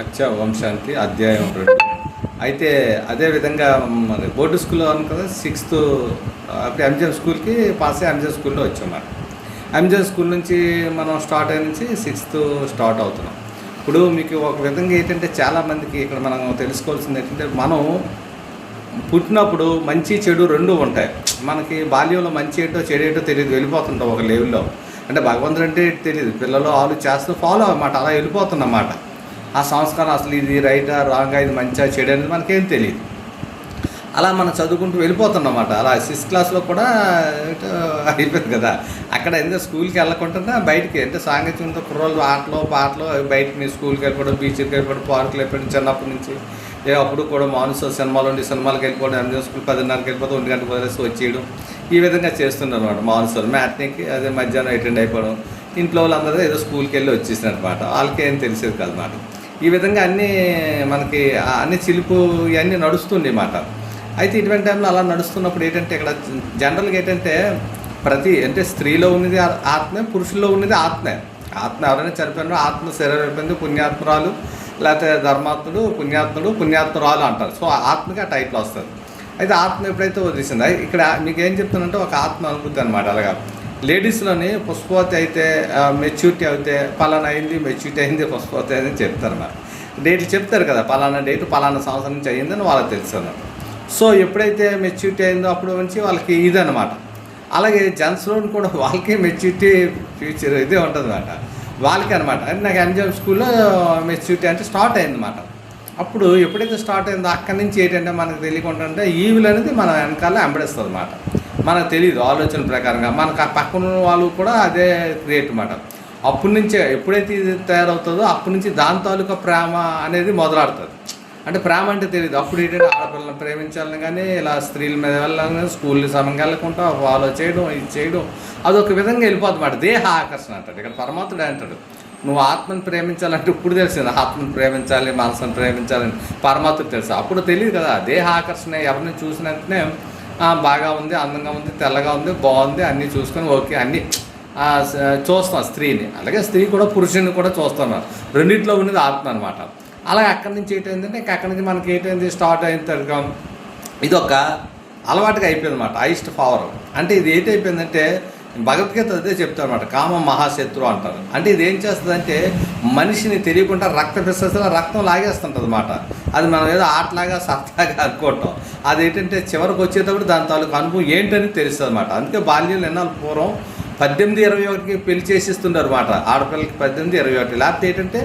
అచ్చా వంశాంతి అధ్యాయం రెండు. అయితే అదే విధంగా మరి బోర్డు స్కూల్లో ఉన్నాం కదా సిక్స్త్ అప్పుడు ఎంజిఎం స్కూల్కి పాస్ అయ్యి ఎంజిఎం స్కూల్లో వచ్చాం మనం ఎంజిఎం స్కూల్ నుంచి మనం స్టార్ట్ అయిన నుంచి సిక్స్త్ స్టార్ట్ అవుతున్నాం. ఇప్పుడు మీకు ఒక విధంగా ఏంటంటే చాలామందికి ఇక్కడ మనం తెలుసుకోవాల్సింది ఏంటంటే మనం పుట్టినప్పుడు మంచి చెడు రెండు ఉంటాయి. మనకి బాల్యంలో మంచి ఏంటో చెడు ఏంటో తెలియదు వెళ్ళిపోతుంటాం ఒక లెవెల్లో అంటే భగవంతుడు అంటే తెలియదు పిల్లలు ఆలు చేస్తూ ఫాలో అన్నమాట అలా వెళ్ళిపోతున్నమాట ఆ సంస్కారం అసలు ఇది రైటా రాంగా ఇది మంచిగా చెడు అనేది మనకేం తెలియదు అలా మనం చదువుకుంటూ వెళ్ళిపోతున్నమాట అలా సిక్స్త్ క్లాస్లో కూడా అయిపోయింది కదా. అక్కడ ఎందుకు స్కూల్కి వెళ్ళకుండా బయటికి? అంటే సాంగత్యంతో కుర్రోళ్ళు ఆటలు పాటలు బయటకి మీ స్కూల్కి వెళ్ళిపోవడం బీచ్కి వెళ్ళిపోవడం పార్కులు వెళ్ళిపోవడం చిన్నప్పటి నుంచి. ఏ అప్పుడు కూడా మానసు సినిమాలు ఉండి సినిమాలకు వెళ్ళిపోవడం ఎంజాయ్ స్కూల్ పదిన్నరకి వెళ్ళిపోతే ఒంటి గంటకు వదిలేసి వచ్చేయడం. ఈ విధంగా చేస్తున్నారు అనమాట మానసులు మ్యాట్నికి అదే మధ్యాహ్నం అటెండ్ అయిపోవడం. ఇంట్లో వాళ్ళందరూ ఏదో స్కూల్కి వెళ్ళి వచ్చేసినారు అనమాట వాళ్ళకి ఏం తెలిసేది కాదన్నమాట ఈ విధంగా అన్నీ మనకి అన్ని చిలుపు ఇవన్నీ నడుస్తుంది మాట. అయితే ఇటువంటి టైంలో అలా నడుస్తున్నప్పుడు ఏంటంటే ఇక్కడ జనరల్గా ఏంటంటే ప్రతి అంటే స్త్రీలో ఉన్నది ఆత్మే పురుషుల్లో ఉన్నది ఆత్మే. ఆత్మ ఎవరైనా చనిపోయినా ఆత్మ శరీరం అయిపోయింది పుణ్యాత్మరాలు లేకపోతే ధర్మాత్ముడు పుణ్యాత్ముడు పుణ్యాత్మరాలు అంటారు. సో ఆ ఆత్మకి ఆ టైప్లో వస్తుంది. అయితే ఆత్మ ఎప్పుడైతే వదిలేసింది? ఇక్కడ మీకు ఏం చెప్తానంటే ఒక ఆత్మ అనుభూతి అనమాట అలాగా. లేడీస్లోని పుష్పవతి అయితే మెచ్యూరిటీ అయితే పలానా అయింది మెచ్యూరిటీ అయింది పుష్పవతి అయింది అని చెప్తారు మరి. డేట్లు చెప్తారు కదా పలానా డేట్ పలానా సంవత్సరం నుంచి అయ్యిందని వాళ్ళకి తెలుసు అన్నమాట. సో ఎప్పుడైతే మెచ్యూరిటీ అయిందో అప్పుడు నుంచి వాళ్ళకి ఇదన్నమాట. అలాగే జెంట్స్లో కూడా వాళ్ళకి మెచ్యూరిటీ ఫ్యూచర్ ఇదే ఉంటుంది అనమాట వాళ్ళకి అనమాట నాకు ఎంజిఎం స్కూల్లో మెచ్యూరిటీ అంటే స్టార్ట్ అయిందన్నమాట. అప్పుడు ఎప్పుడైతే స్టార్ట్ అయిందో అక్కడి నుంచి ఏంటంటే మనకు తెలియకుండా ఈవిల్ అనేది మన వెనకాల వెంబడిస్తుంది అనమాట మనకు తెలియదు ఆలోచన ప్రకారంగా. మనకు ఆ పక్కన వాళ్ళు కూడా అదే క్రియేట్ అనమాట అప్పటి నుంచే ఎప్పుడైతే ఇది తయారవుతుందో అప్పటి నుంచి దాని తాలూకా ప్రేమ అనేది మొదలాడుతుంది. అంటే ప్రేమ అంటే తెలియదు అప్పుడు ఏంటంటే ఆడపిల్లని ప్రేమించాలని కానీ ఇలా స్త్రీల మీద వెళ్ళాలని స్కూల్ సమంగా వెళ్ళకుండా ఫాలో చేయడం ఇది చేయడం అదొక విధంగా వెళ్ళిపోతుంది మాట. దేహ ఆకర్షణ అంటాడు. ఇక్కడ పరమాత్ముడు అంటాడు. నువ్వు ఆత్మను ప్రేమించాలంటే ఇప్పుడు తెలిసింది. ఆత్మను ప్రేమించాలి మనసును ప్రేమించాలని పరమాత్ముడు తెలుసు. అప్పుడు తెలియదు కదా. దేహ ఆకర్షణ ఎవరిని చూసిన వెంటనే బాగా ఉంది అందంగా ఉంది తెల్లగా ఉంది బాగుంది అన్నీ చూసుకొని ఓకే అన్నీ. ఆ, చూస్తాం స్త్రీని. అలాగే స్త్రీ కూడా పురుషుని కూడా చూస్తున్నారు. రెండింటిలో ఉన్నది ఆత్మ అనమాట అలాగే అక్కడి నుంచి ఏంటంటే ఇంకా అక్కడి నుంచి మనకి ఏంటైంది? స్టార్ట్ అయిన తర్వాత ఇదొక అలవాటుగా అయిపోయింది అనమాట ఐస్ట్ పవర్. అంటే ఇది ఏంటైపోయిందంటే భగవద్గీత అదే చెప్తారు అనమాట కామ మహాశత్రు అంటారు. అంటే ఇది ఏం చేస్తుందంటే మనిషిని తెలియకుండా రక్త పిసల రక్తం లాగేస్తుంటుంది అనమాట అది మనం ఏదో ఆటలాగా సత్తాగా అనుకోవటం. అది ఏంటంటే చివరికి వచ్చేటప్పుడు దాని తాలూకు అనుభవం ఏంటని తెలుస్తుంది అనమాట అందుకే బాల్యం ఎన్నాళ్ళు పూర్వం పద్దెనిమిది ఇరవై ఒకటికి పెళ్ళి చేసిస్తుంటారు అనమాట ఆడపిల్లకి పద్దెనిమిది ఇరవై ఒకటి. లేకపోతే ఏంటంటే